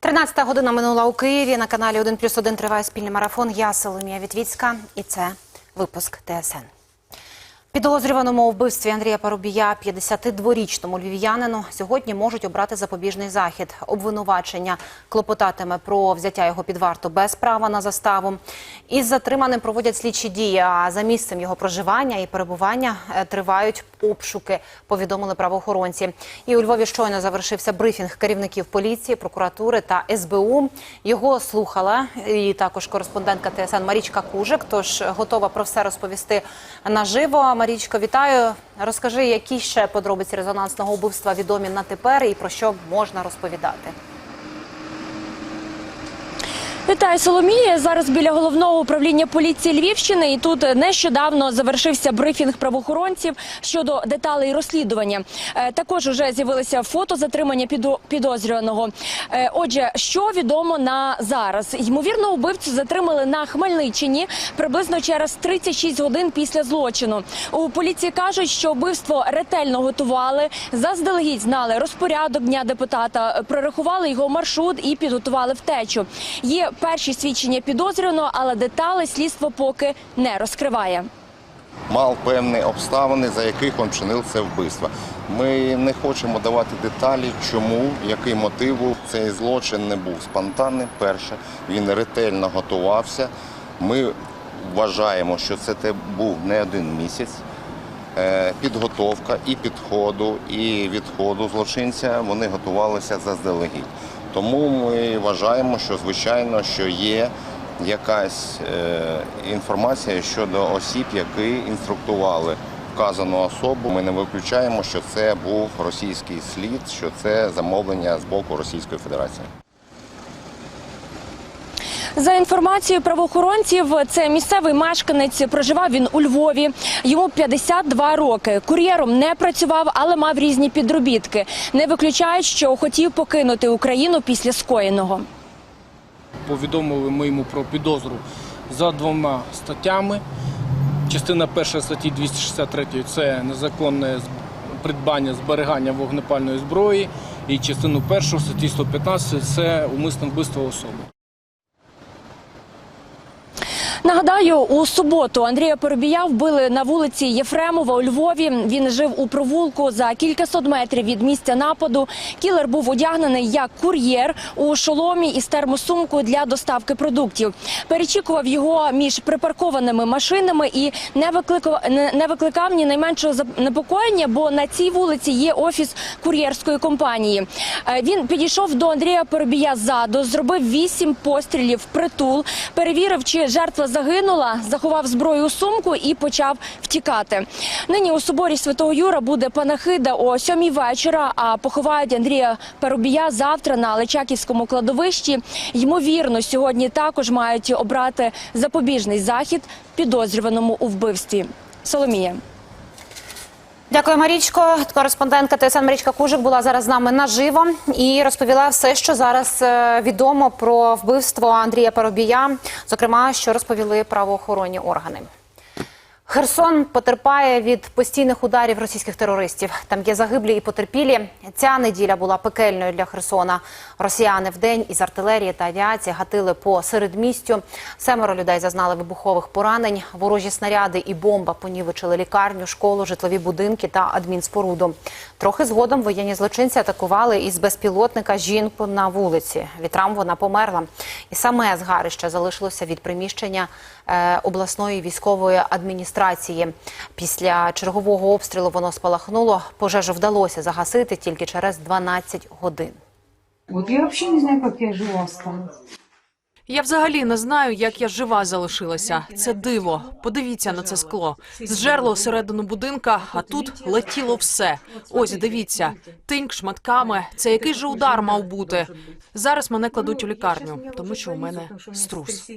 13 година минула у Києві. На каналі 1 плюс 1 триває спільний марафон. Я Соломія Вітвіцька і це випуск ТСН. Підозрюваному у вбивстві Андрія Парубія, 52-річному львів'янину, сьогодні можуть обрати запобіжний захід. Обвинувачення клопотатиме про взяття його під варту без права на заставу. Із затриманим проводять слідчі дії. А за місцем його проживання і перебування е, тривають обшуки. Повідомили правоохоронці. І у Львові щойно завершився брифінг керівників поліції, прокуратури та СБУ. Його слухала і також кореспондентка ТСН Марічка Кужик. Тож готова про все розповісти наживо. Марічко, вітаю. Розкажи, які ще подробиці резонансного вбивства відомі на тепер і про що можна розповідати. Вітаю Соломія. Зараз біля головного управління поліції Львівщини. І тут нещодавно завершився брифінг правоохоронців щодо деталей розслідування. Е, Також вже з'явилися фото затримання підо- підозрюваного. Е, Отже, що відомо на зараз? Ймовірно, убивцю затримали на Хмельниччині приблизно через 36 годин після злочину. У поліції кажуть, що вбивство ретельно готували, заздалегідь знали розпорядок дня депутата, прорахували його маршрут і підготували втечу. Є перші свідчення підозрюваного, але деталі слідство поки не розкриває. мав певні обставини, за яких він чинив це вбивство. Ми не хочемо давати деталі, чому, який мотиву цей злочин не був спонтанним. Перше, він ретельно готувався. Ми вважаємо, що це був не один місяць. Е, Підготовка і підходу, і відходу злочинця вони готувалися заздалегідь. Тому ми вважаємо, що звичайно, що є якась е, інформація щодо осіб, які інструктували вказану особу. Ми не виключаємо, що це був російський слід, що це замовлення з боку Російської Федерації. За інформацією правоохоронців, це місцевий мешканець. Проживав він у Львові. Йому 52 роки. Кур'єром не працював, але мав різні підробітки. Не виключають, що хотів покинути Україну після скоєного. повідомили ми йому про підозру за двома статтями. Частина перша статті 263 це незаконне придбання зберігання вогнепальної зброї. І частину першу статті 115 це умисне вбивство особи. Нагадаю, у суботу Андрія Поробія вбили на вулиці Єфремова у Львові. Він жив у провулку за кількасот метрів від місця нападу. Кілер був одягнений як кур'єр у шоломі із термосумкою для доставки продуктів. Перечікував його між припаркованими машинами і не викликав, не, викликав ні найменшого занепокоєння, бо на цій вулиці є офіс кур'єрської компанії. Е, Він підійшов до Андрія Поробія ззаду, зробив вісім пострілів в притул, перевірив, чи жертва загинула, заховав зброю у сумку і почав втікати. Нині у соборі Святого Юра буде панахида о сьомій вечора. А поховають Андрія Парубія завтра на Личаківському кладовищі. Ймовірно, сьогодні також мають обрати запобіжний захід підозрюваному у вбивстві. Соломія. Дякую, Марічко. Кореспондентка ТСН Марічка Кужик була зараз з нами наживо і розповіла все, що зараз е, відомо про вбивство Андрія Парубія, зокрема, що розповіли правоохоронні органи. Херсон потерпає від постійних ударів російських терористів. Там є загиблі і потерпілі. Ця неділя була пекельною для Херсона. Росіяни вдень із артилерії та авіації гатили по середмістю. Семеро людей зазнали вибухових поранень. Ворожі снаряди і бомба понівечили лікарню, школу, житлові будинки та адмінспоруду. Трохи згодом воєнні злочинці атакували із безпілотника жінку на вулиці. Вітрам вона померла. І саме згарище залишилося від приміщення е, обласної військової адміністрації. Після чергового обстрілу воно спалахнуло. Пожежу вдалося загасити тільки через 12 годин. Вот я вообще не знаю, как я жива осталась. Я взагалі не знаю, як я жива залишилася. Це диво. Подивіться на це скло. Зжерло середину будинка, а тут летіло все. Ось дивіться, тиньк шматками. Це який же удар мав бути? Зараз мене кладуть у лікарню, тому що у мене струс.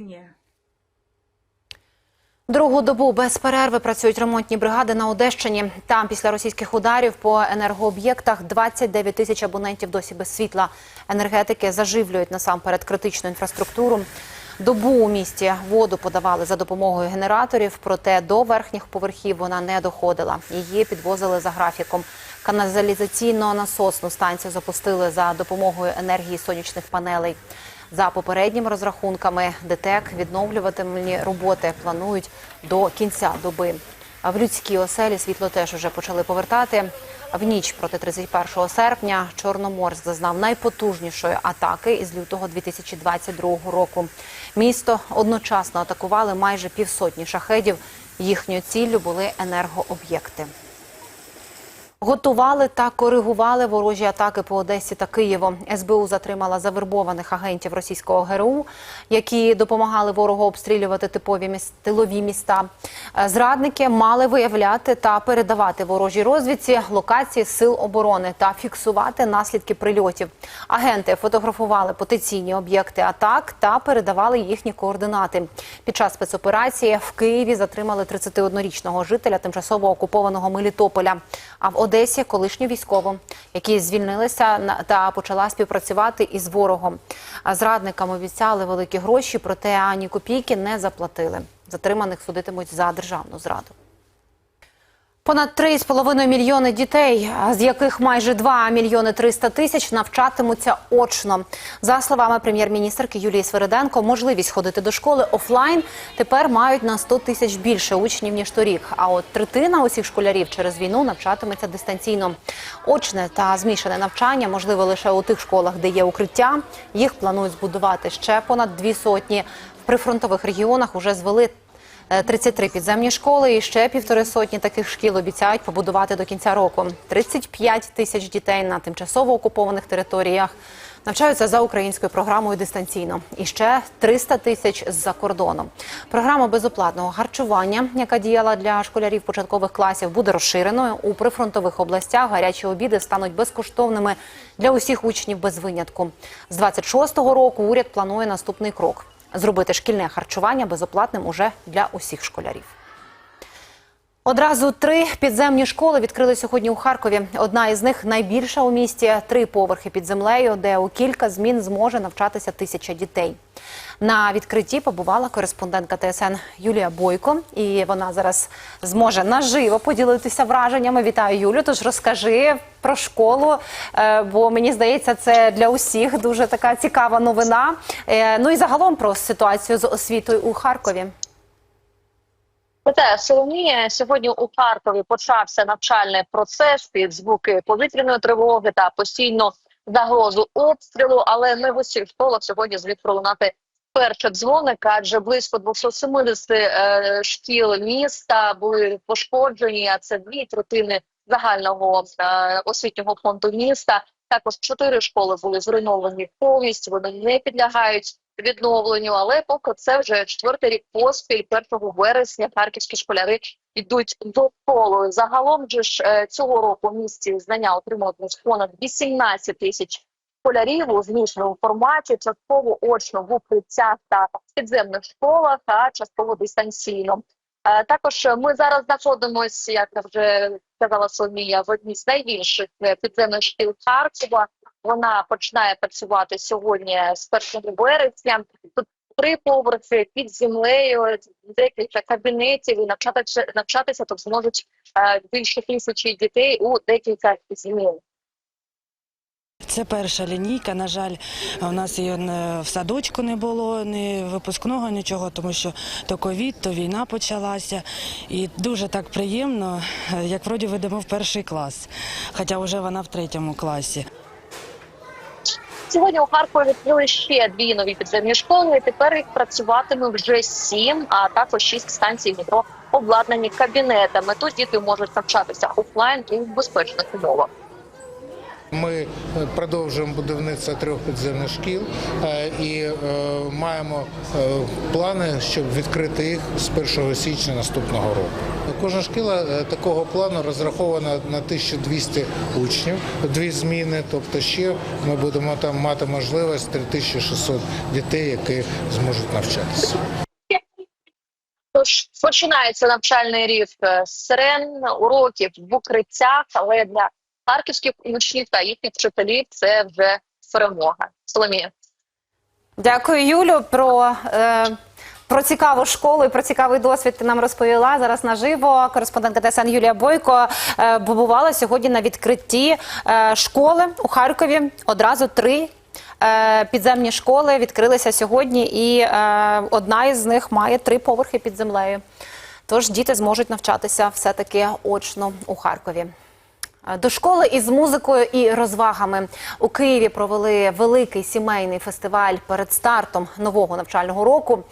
Другу добу без перерви працюють ремонтні бригади на Одещині. Там після російських ударів по енергооб'єктах 29 тисяч абонентів досі без світла. Енергетики заживлюють насамперед критичну інфраструктуру. Добу у місті воду подавали за допомогою генераторів, проте до верхніх поверхів вона не доходила. Її підвозили за графіком. Каналізаційно-насосну станцію запустили за допомогою енергії сонячних панелей. За попередніми розрахунками ДТЕК відновлюватимні роботи планують до кінця доби. А в людській оселі світло теж уже почали повертати. В ніч проти 31 серпня Чорноморськ зазнав найпотужнішої атаки із лютого 2022 року. Місто одночасно атакували майже півсотні шахедів. Їхньою ціллю були енергооб'єкти. Готували та коригували ворожі атаки по Одесі та Києву. СБУ затримала завербованих агентів російського ГРУ, які допомагали ворогу обстрілювати типові міс- тилові міста. Е, Зрадники мали виявляти та передавати ворожій розвідці локації сил оборони та фіксувати наслідки прильотів. Агенти фотографували потенційні об'єкти атак та передавали їхні координати. Під час спецоперації в Києві затримали 31-річного жителя тимчасово окупованого Мелітополя. А в Одесі колишню військову, які звільнилися та почала співпрацювати із ворогом. Зрадникам обіцяли великі гроші, проте ані копійки не заплатили. Затриманих судитимуть за державну зраду. Понад 3,5 мільйони дітей, з яких майже 2 мільйони 300 тисяч навчатимуться очно. За словами прем'єр-міністрки Юлії Свериденко, можливість ходити до школи офлайн тепер мають на 100 тисяч більше учнів ніж торік. А от третина усіх школярів через війну навчатиметься дистанційно. Очне та змішане навчання можливо лише у тих школах, де є укриття. Їх планують збудувати ще понад дві сотні. В прифронтових регіонах уже звели 33 підземні школи і ще півтори сотні таких шкіл обіцяють побудувати до кінця року. 35 тисяч дітей на тимчасово окупованих територіях навчаються за українською програмою дистанційно. І ще 300 тисяч з-за кордоном. Програма безоплатного харчування, яка діяла для школярів початкових класів, буде розширеною. У прифронтових областях гарячі обіди стануть безкоштовними для усіх учнів без винятку. З 26-го року уряд планує наступний крок зробити шкільне харчування безоплатним уже для усіх школярів. Одразу три підземні школи відкрили сьогодні у Харкові. Одна із них найбільша у місті, три поверхи під землею, де у кілька змін зможе навчатися тисяча дітей. На відкритті побувала кореспондентка ТСН Юлія Бойко, і вона зараз зможе наживо поділитися враженнями. Вітаю Юлю. Тож розкажи про школу, е, бо мені здається, це для усіх дуже така цікава новина. Е, Ну і загалом про ситуацію з освітою у Харкові. Проте Соломія сьогодні у Харкові почався навчальний процес під звуки повітряної тривоги та постійно загрозу обстрілу, але не в усіх школах сьогодні звід пролунати перший дзвоник, адже близько 270 е, шкіл міста були пошкоджені. А це дві третини загального е, освітнього фонду міста. Також чотири школи були зруйновані повністю. Вони не підлягають відновленню, але поки це вже четвертий рік поспіль, 1 вересня харківські школяри йдуть до школи. Загалом же ж е, цього року в місті знання отримуватимуть понад 18 тисяч школярів у змішаному форматі, частково очно в укриттях та підземних школах, а частково дистанційно. Е, Також ми зараз знаходимося, як вже сказала Соломія, в одній з найбільших е, підземних шкіл Харкова. Вона починає працювати сьогодні з 1 вересня. Тут три поверхи під землею, декілька кабінетів і навчатися навчатися тут зможуть е, більше тисячі дітей у декілька змін. Це перша лінійка. На жаль, у нас її в садочку не було, ні випускного, нічого, тому що то ковід, то війна почалася. І дуже так приємно, е, як вроді ведемо в перший клас, хоча вже вона в третьому класі. Сьогодні у Харкові відкрили ще дві нові підземні школи. і Тепер їх працюватиме вже сім, а також шість станцій метро обладнані кабінетами. Тут діти можуть навчатися офлайн і в безпечних умовах. Ми е, продовжуємо будівництво трьох підземних шкіл е, і е, маємо плани, щоб відкрити їх з 1 січня наступного року. Кожна шкіла такого плану розрахована на 1200 учнів, дві зміни. Тобто, ще ми будемо там мати можливість 3600 дітей, які зможуть навчатися. Тож починається навчальний рік з сирен, уроків в укриттях, але для харківських учнів та їхніх вчителів це вже перемога. Соломія. Дякую, Юлю, про е, Про цікаву школу і про цікавий досвід ти нам розповіла зараз наживо. Кореспондентка ТСН Юлія Бойко е, побувала сьогодні на відкритті е, школи у Харкові. Одразу три е, підземні школи відкрилися сьогодні, і е, одна із них має три поверхи під землею. Тож діти зможуть навчатися все-таки очно у Харкові. Е, До школи із музикою і розвагами у Києві провели великий сімейний фестиваль перед стартом нового навчального року.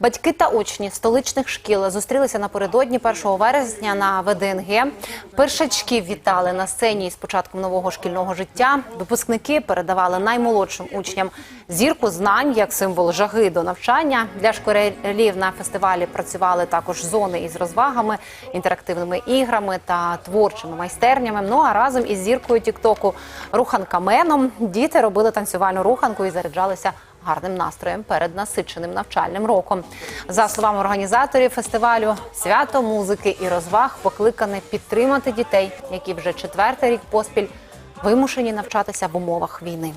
Батьки та учні столичних шкіл зустрілися напередодні 1 вересня на ВДНГ. Першачків вітали на сцені із початком нового шкільного життя. Випускники передавали наймолодшим учням зірку знань як символ жаги до навчання. Для школярів на фестивалі працювали також зони із розвагами, інтерактивними іграми та творчими майстернями. Ну а разом із зіркою Тіктоку руханкаменом діти робили танцювальну руханку і заряджалися гарним настроєм перед насиченим навчальним роком. За словами організаторів фестивалю, свято музики і розваг покликане підтримати дітей, які вже четвертий рік поспіль вимушені навчатися в умовах війни.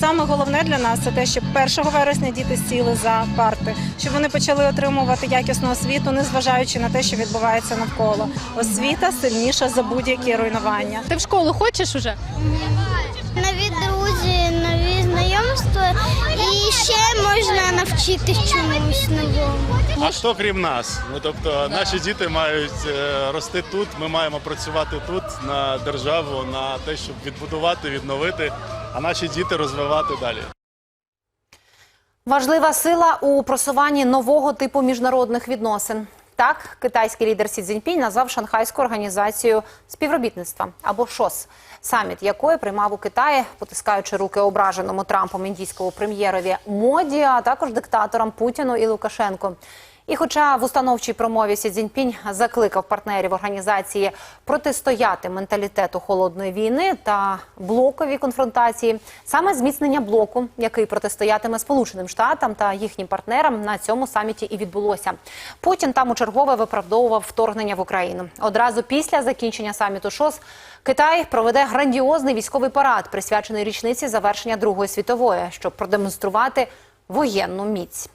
Саме головне для нас це те, щоб 1 вересня діти сіли за парти, щоб вони почали отримувати якісну освіту, незважаючи на те, що відбувається навколо. Освіта сильніша за будь-які руйнування. Ти в школу хочеш уже? нові друзі, нові знайомства і ще можна навчитись чомусь новому. А що крім нас? Ну тобто наші діти мають е, рости тут. Ми маємо працювати тут на державу, на те, щоб відбудувати, відновити, а наші діти розвивати далі. Важлива сила у просуванні нового типу міжнародних відносин. Так, китайський лідер Сі Цзіньпінь назвав шанхайську організацію співробітництва або ШОС, саміт якої приймав у Китаї, потискаючи руки ображеному Трампом індійському прем'єрові моді, а також диктаторам Путіну і Лукашенко. І хоча в установчій промові Сі Цзіньпінь закликав партнерів організації протистояти менталітету холодної війни та блоковій конфронтації, саме зміцнення блоку, який протистоятиме Сполученим Штатам та їхнім партнерам, на цьому саміті і відбулося. Путін там у чергове виправдовував вторгнення в Україну. Одразу після закінчення саміту ШОС Китай проведе грандіозний військовий парад, присвячений річниці завершення Другої світової, щоб продемонструвати воєнну міць.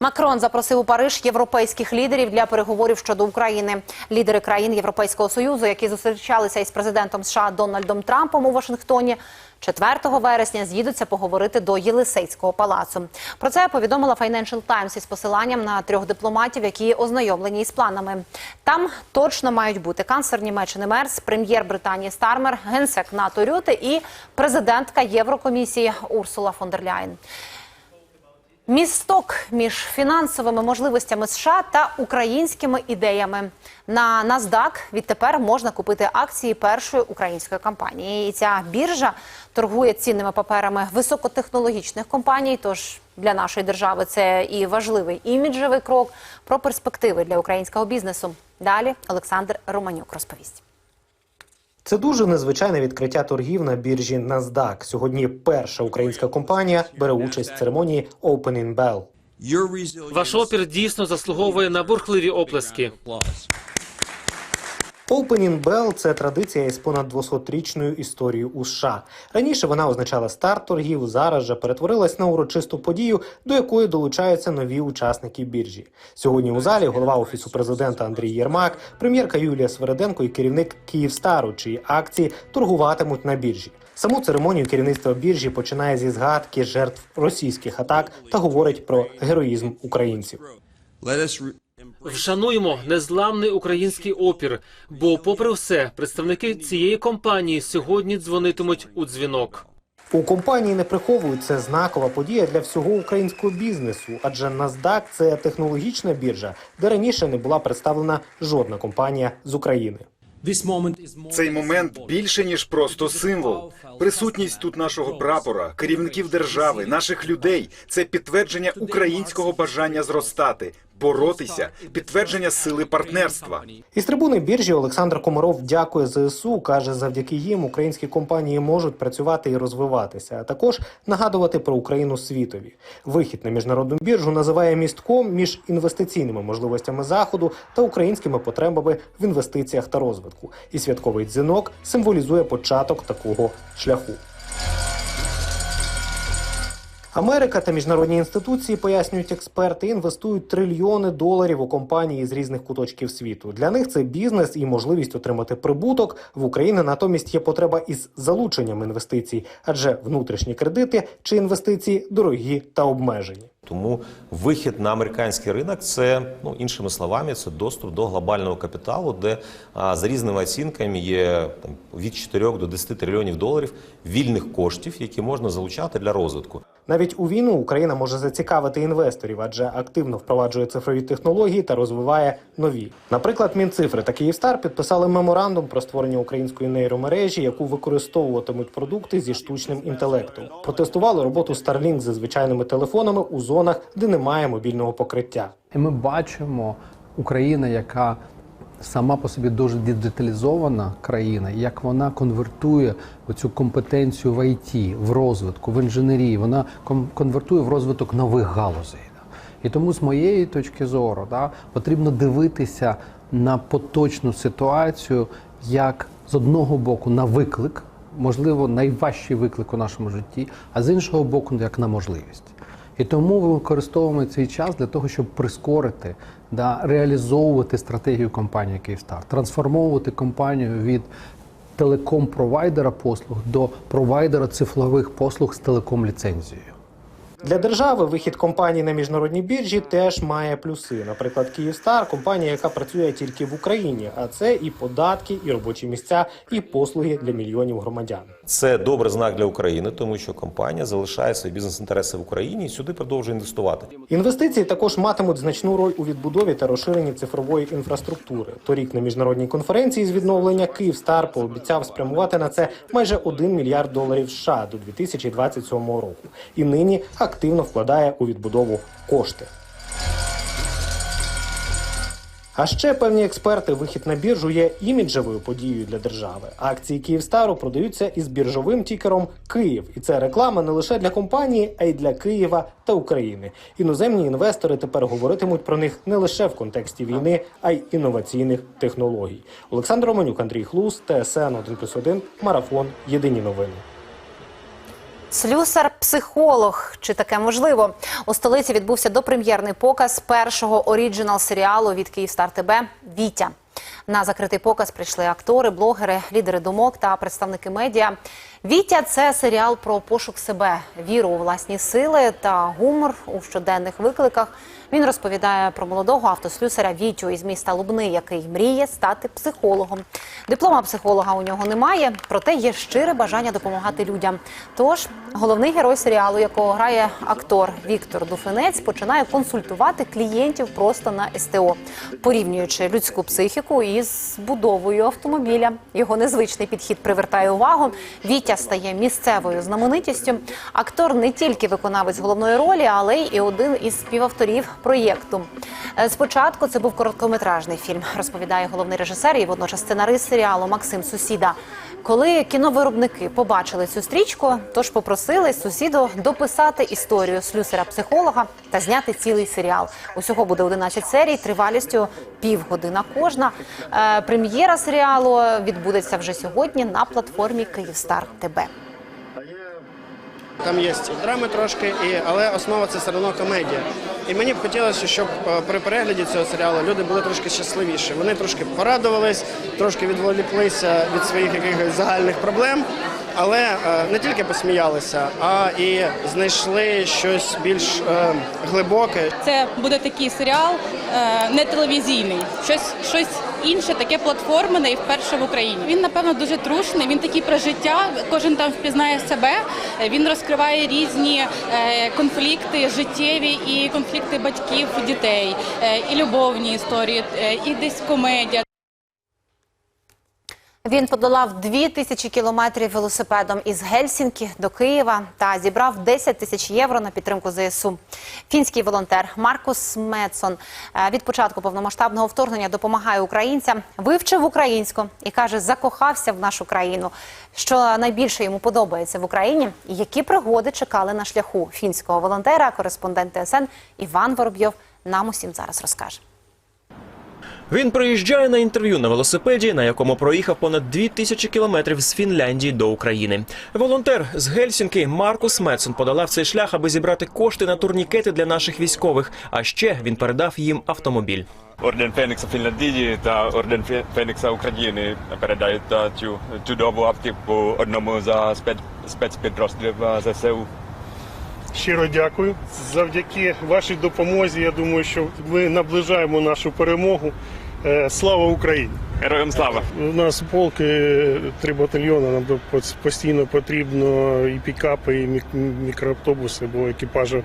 Макрон запросив у Париж європейських лідерів для переговорів щодо України. Лідери країн Європейського союзу, які зустрічалися із президентом США Дональдом Трампом у Вашингтоні, 4 вересня з'їдуться поговорити до Єлисейського палацу. Про це повідомила Financial Times із посиланням на трьох дипломатів, які ознайомлені із планами. Там точно мають бути канцлер Німеччини Мерс, прем'єр Британії Стармер, генсек НАТО Рюте і президентка Єврокомісії Урсула фон дер Ляєн. Місток між фінансовими можливостями США та українськими ідеями на NASDAQ відтепер можна купити акції першої української компанії. І ця біржа торгує цінними паперами високотехнологічних компаній. Тож для нашої держави це і важливий іміджевий крок про перспективи для українського бізнесу. Далі Олександр Романюк розповість. Це дуже незвичайне відкриття торгів на біржі NASDAQ. Сьогодні перша українська компанія бере участь в церемонії Opening Bell. Ваш опір дійсно заслуговує на бурхливі оплески. Opening Bell – це традиція із понад 200-річною історією у США. Раніше вона означала старт торгів, зараз же перетворилась на урочисту подію, до якої долучаються нові учасники біржі. Сьогодні у залі голова офісу президента Андрій Єрмак, прем'єрка Юлія Свереденко і керівник Київстару, чиї акції торгуватимуть на біржі. Саму церемонію керівництва біржі починає зі згадки жертв російських атак та говорить про героїзм українців. Вшануємо незламний український опір. Бо, попри все, представники цієї компанії сьогодні дзвонитимуть у дзвінок. У компанії не приховують це знакова подія для всього українського бізнесу, адже NASDAQ – це технологічна біржа, де раніше не була представлена жодна компанія з України. Цей момент більше ніж просто символ. Присутність тут нашого прапора, керівників держави, наших людей це підтвердження українського бажання зростати, боротися, підтвердження сили партнерства. Із трибуни біржі Олександр Комаров дякує ЗСУ. каже, завдяки їм українські компанії можуть працювати і розвиватися, а також нагадувати про Україну світові. Вихід на міжнародну біржу називає містком між інвестиційними можливостями заходу та українськими потребами в інвестиціях та розвитку. І святковий дзвінок символізує початок такого шляху. Америка та міжнародні інституції, пояснюють експерти, інвестують трильйони доларів у компанії з різних куточків світу. Для них це бізнес і можливість отримати прибуток. В Україні натомість є потреба із залученням інвестицій, адже внутрішні кредити чи інвестиції дорогі та обмежені. Тому вихід на американський ринок це ну іншими словами, це доступ до глобального капіталу, де а, за різними оцінками є там від 4 до 10 трильйонів доларів вільних коштів, які можна залучати для розвитку. Навіть у війну Україна може зацікавити інвесторів, адже активно впроваджує цифрові технології та розвиває нові. Наприклад, Мінцифри та Київстар підписали меморандум про створення української нейромережі, яку використовуватимуть продукти зі штучним інтелектом. Протестували роботу Starlink зі звичайними телефонами у зонах, де немає мобільного покриття. І ми бачимо Україна, яка сама по собі дуже діджиталізована країна, як вона конвертує цю компетенцію в ІТ, в розвитку, в інженерії, вона конвертує в розвиток нових галузей. І тому з моєї точки зору да, потрібно дивитися на поточну ситуацію як з одного боку на виклик, можливо, найважчий виклик у нашому житті, а з іншого боку, як на можливість. І тому ми використовуємо цей час для того, щоб прискорити, да, реалізовувати стратегію компанії Київстар, трансформовувати компанію від телеком-провайдера послуг до провайдера цифрових послуг з телеком-ліцензією. Для держави вихід компаній на міжнародні біржі теж має плюси. Наприклад, Київстар компанія, яка працює тільки в Україні, а це і податки, і робочі місця, і послуги для мільйонів громадян. Це добрий знак для України, тому що компанія залишає свої бізнес-інтереси в Україні і сюди продовжує інвестувати. Інвестиції також матимуть значну роль у відбудові та розширенні цифрової інфраструктури. Торік на міжнародній конференції з відновлення Київстар пообіцяв спрямувати на це майже 1 мільярд доларів США до 2027 року. І нині активно вкладає у відбудову кошти. А ще певні експерти вихід на біржу є іміджевою подією для держави. Акції Київстару продаються із біржовим тікером Київ, і це реклама не лише для компанії, а й для Києва та України. Іноземні інвестори тепер говоритимуть про них не лише в контексті війни, а й інноваційних технологій. Олександр Романюк, Андрій Хлус, ТСН 1+,1, Марафон. Єдині новини. Слюсар-психолог. Чи таке можливо? У столиці відбувся допрем'єрний показ першого оріджинал серіалу від Київстар ТБ Вітя. На закритий показ прийшли актори, блогери, лідери думок та представники медіа. Вітя це серіал про пошук себе, віру у власні сили та гумор у щоденних викликах. Він розповідає про молодого автослюсаря Вітю із міста Лубни, який мріє стати психологом. Диплома психолога у нього немає, проте є щире бажання допомагати людям. Тож головний герой серіалу, якого грає актор Віктор Дуфинець, починає консультувати клієнтів просто на СТО, порівнюючи людську психіку із будовою автомобіля. Його незвичний підхід привертає увагу. Вітя стає місцевою знаменитістю. Актор не тільки виконавець головної ролі, але й один із співавторів проєкту. Е, Спочатку це був короткометражний фільм, розповідає головний режисер і водночас сценарист серіалу Максим Сусіда. Коли кіновиробники побачили цю стрічку, тож попросили сусіду дописати історію слюсера-психолога та зняти цілий серіал. Усього буде 11 серій, тривалістю півгодина кожна. Е, Прем'єра серіалу відбудеться вже сьогодні на платформі Київстар ТБ. Там є драми трошки, і, але основа це все одно комедія. І мені б хотілося, щоб е, при перегляді цього серіалу люди були трошки щасливіші. Вони трошки порадувались, трошки відволіклися від своїх якихось загальних проблем, але е, не тільки посміялися, а і знайшли щось більш е, глибоке. Це буде такий серіал не телевізійний, щось, щось інше, таке платформене і вперше в Україні. Він напевно дуже трушний. Він такий про життя. Кожен там впізнає себе. Він розкриває різні е, конфлікти життєві і конфлікти батьків, дітей, е, і любовні історії, е, і десь комедія. Він подолав дві тисячі кілометрів велосипедом із Гельсінкі до Києва та зібрав 10 тисяч євро на підтримку ЗСУ. Фінський волонтер Маркус Медсон е, від початку повномасштабного вторгнення допомагає українцям, вивчив українську і каже, закохався в нашу країну. Що найбільше йому подобається в Україні, і які пригоди чекали на шляху фінського волонтера, кореспондент ТСН Іван Воробйов нам усім зараз розкаже. Він приїжджає на інтерв'ю на велосипеді, на якому проїхав понад дві тисячі кілометрів з Фінляндії до України. Волонтер з Гельсінки Маркус Медсон подолав цей шлях, аби зібрати кошти на турнікети для наших військових. А ще він передав їм автомобіль. Орден Фенікса Фінляндії та Орден Фенікса України передають е, цю чудову автівку одному за спец, спецпідрозділів е, ЗСУ. Щиро дякую. Завдяки вашій допомозі. Я думаю, що ми наближаємо нашу перемогу. Е, Слава Україні! Героям слава! У нас полки три батальйони. Нам постійно потрібно і пікапи, і мік- мікроавтобуси, бо екіпажі е,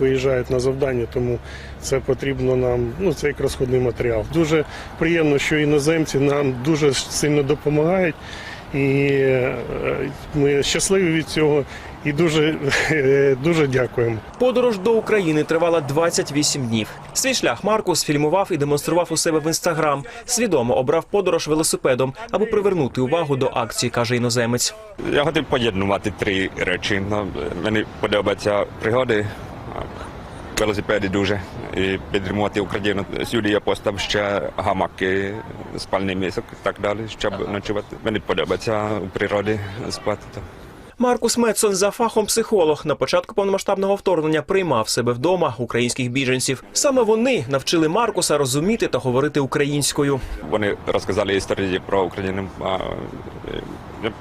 виїжджають на завдання, тому це потрібно нам. Ну це як розходний матеріал. Дуже приємно, що іноземці нам дуже сильно допомагають, і е, ми щасливі від цього. І дуже дуже дякуємо. Подорож до України тривала 28 днів. Свій шлях Маркус фільмував і демонстрував у себе в інстаграм. Свідомо обрав подорож велосипедом, аби привернути увагу до акції, каже іноземець. Я хотів поєднувати три речі. Ну, Мені подобаються пригоди, велосипеди дуже і підтримувати Україну. Сюди я постав ще гамаки, спальний місок і так далі, щоб ночувати. Мені подобається у природі спати. там. Маркус Медсон за фахом психолог на початку повномасштабного вторгнення приймав себе вдома українських біженців. Саме вони навчили Маркуса розуміти та говорити українською. Вони розказали історії про Україну. Я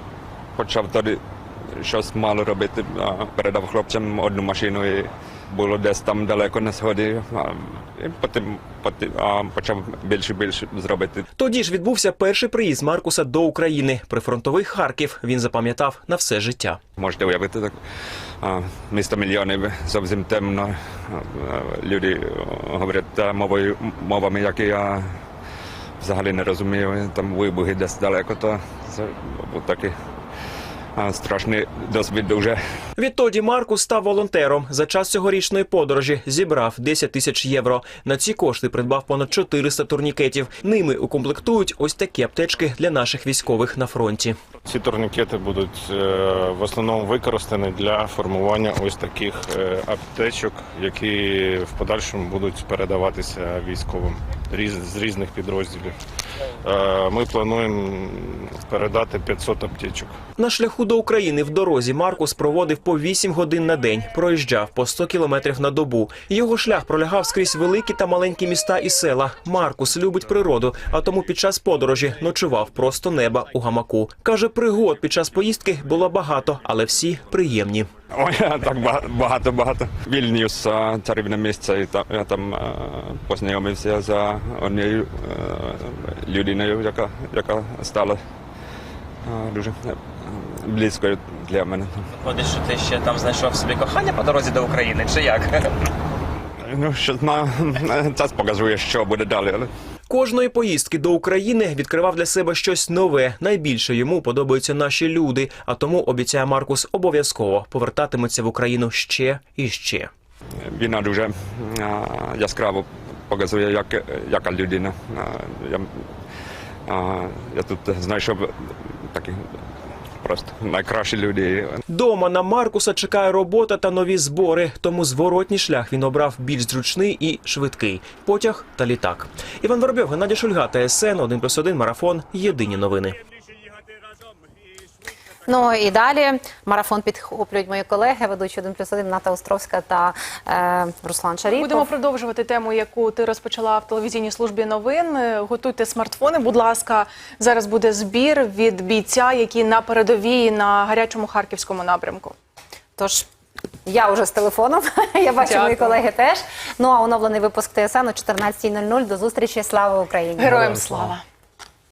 почав тоді щось мало робити. Передав хлопцям одну машину і було десь там далеко на сході. А, І потім, потім а, почав більше більше зробити. Тоді ж відбувся перший приїзд Маркуса до України. Прифронтовий Харків він запам'ятав на все життя. Можете уявити так. Місто мільйонів зовсім темно. Люди говорять та мовою мовами, які я взагалі не розумію. Там вибухи десь далеко, то це був такий а, страшний досвід дуже. Відтоді Маркус став волонтером. За час цьогорічної подорожі зібрав 10 тисяч євро. На ці кошти придбав понад 400 турнікетів. Ними укомплектують ось такі аптечки для наших військових на фронті. Ці турнікети будуть е, в основному використані для формування ось таких е, аптечок, які в подальшому будуть передаватися військовим з різних підрозділів. Е, Ми плануємо передати 500 аптечок. На шляху до України в дорозі Маркус проводив по 8 годин на день, проїжджав по 100 кілометрів на добу. Його шлях пролягав скрізь великі та маленькі міста і села. Маркус любить природу, а тому під час подорожі ночував просто неба у гамаку. Каже, пригод під час поїздки було багато, але всі приємні. Ой, так багато, багато. Вільнюс, царівне місце, і я там а, познайомився за однією а, людиною, яка, яка стала а, дуже е, близькою для мене. Виходить, що ти ще там знайшов собі кохання по дорозі до України, чи як? Ну, що знаю, час показує, що буде далі. Але... Кожної поїздки до України відкривав для себе щось нове. Найбільше йому подобаються наші люди. А тому обіцяє Маркус обов'язково повертатиметься в Україну ще і ще. Війна дуже а, яскраво показує, як, яка людина. А, я, а, я тут знайшов такі просто найкращі люди. Дома на Маркуса чекає робота та нові збори, тому зворотній шлях він обрав більш зручний і швидкий потяг та літак. Іван Воробйов, Геннадій Шульга, ТСН 1+,1, Марафон. Єдині новини. Ну і далі марафон підхоплюють мої колеги, ведучі 1 плюс 1 Ната Островська та е, Руслан Шаріпов. Будемо продовжувати тему, яку ти розпочала в телевізійній службі новин. Готуйте смартфони. Будь ласка, зараз буде збір від бійця, який на передовій на гарячому харківському напрямку. Тож я вже з телефоном. Я бачу, Дякую. мої колеги теж. Ну а оновлений випуск ТСН о 14.00. До зустрічі. Слава Україні! Героям слава!